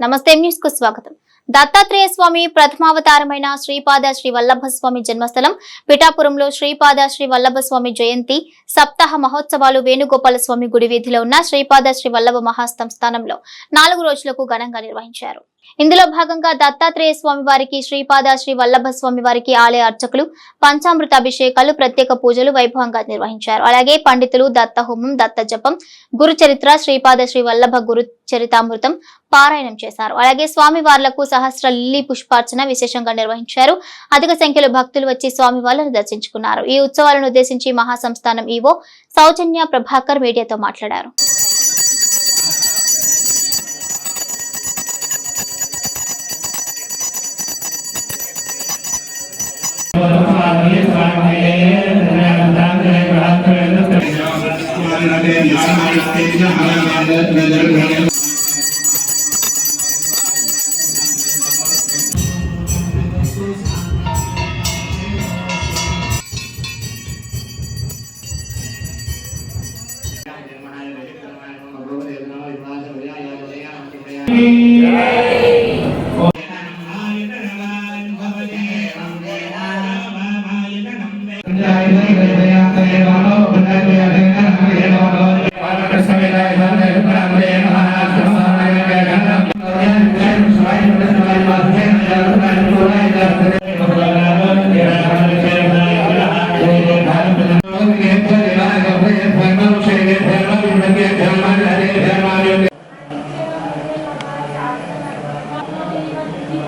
నమస్తే న్యూస్కు స్వాగతం. దత్తాత్రేయ స్వామి ప్రథమావతారమైన శ్రీపాద శ్రీ వల్లభ స్వామి జన్మస్థలం పిఠాపురంలో శ్రీపాద శ్రీ వల్లభ స్వామి జయంతి సప్తాహ మహోత్సవాలు వేణుగోపాల స్వామి గుడి వీధిలో ఉన్న శ్రీపాద శ్రీ వల్లభ మహాసంస్థానంలో నాలుగు రోజులకు ఘనంగా నిర్వహించారు. ఇందులో భాగంగా దత్తాత్రేయ స్వామి వారికి శ్రీపాద శ్రీ వల్లభ స్వామి వారికి ఆలయ అర్చకులు పంచామృత అభిషేకాలు ప్రత్యేక పూజలు వైభవంగా నిర్వహించారు. అలాగే పండితులు దత్త హోమం దత్త జపం గురు చరిత్ర శ్రీపాద శ్రీ వల్లభ గురు చరితామృతం పారాయణం చేశారు. అలాగే స్వామి వార్లకు సహస్ర లిల్లీ పుష్పార్చన విశేషంగా నిర్వహించారు. అధిక సంఖ్యలో భక్తులు వచ్చి స్వామి వార్లను దర్శించుకున్నారు. ఈ ఉత్సవాలను ఉద్దేశించి మహాసంస్థానం ఈవో సౌజన్య ప్రభాకర్ మీడియాతో మాట్లాడారు. Yeah.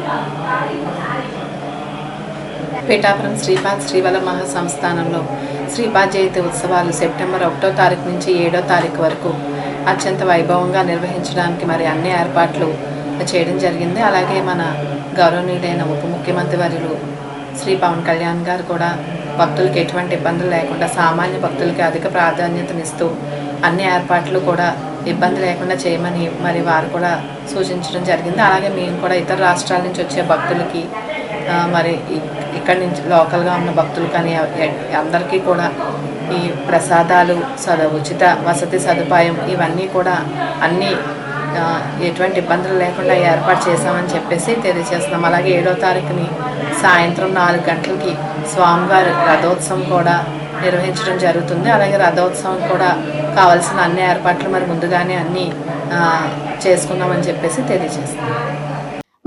Yeah. పీఠాపురం శ్రీపాద్ శ్రీవల మహాసంస్థానంలో శ్రీపాద్ జయంతి ఉత్సవాలు సెప్టెంబర్ ఒకటో తారీఖు నుంచి ఏడో తారీఖు వరకు అత్యంత వైభవంగా నిర్వహించడానికి మరి అన్ని ఏర్పాట్లు చేయడం జరిగింది. అలాగే మన గౌరవనీయులైన ఉప ముఖ్యమంత్రి వర్యులు శ్రీ పవన్ కళ్యాణ్ గారు కూడా భక్తులకు ఎటువంటి ఇబ్బందులు లేకుండా సామాన్య భక్తులకి అధిక ప్రాధాన్యతనిస్తూ అన్ని ఏర్పాట్లు కూడా ఇబ్బంది లేకుండా చేయమని మరి వారు కూడా సూచించడం జరిగింది. అలాగే మేము కూడా ఇతర రాష్ట్రాల నుంచి వచ్చే భక్తులకి మరి ఇ- ఇక్కడి నుంచి లోకల్గా ఉన్న భక్తులు కానీ అందరికీ కూడా ఈ ప్రసాదాలు సద ఉచిత వసతి సదుపాయం ఇవన్నీ కూడా అన్నీ ఎటువంటి ఇబ్బందులు లేకుండా ఏర్పాటు చేశామని చెప్పేసి తెలియజేస్తున్నాం. అలాగే ఏడో తారీఖుని సాయంత్రం నాలుగు గంటలకి స్వామివారి రథోత్సవం కూడా నిర్వహించడం జరుగుతుంది. అలాగే రథోత్సవం కూడా కావాల్సిన అన్ని ఏర్పాట్లు మరి ముందుగానే అన్నీ చేసుకున్నామని చెప్పేసి తెలియజేస్తున్నాం.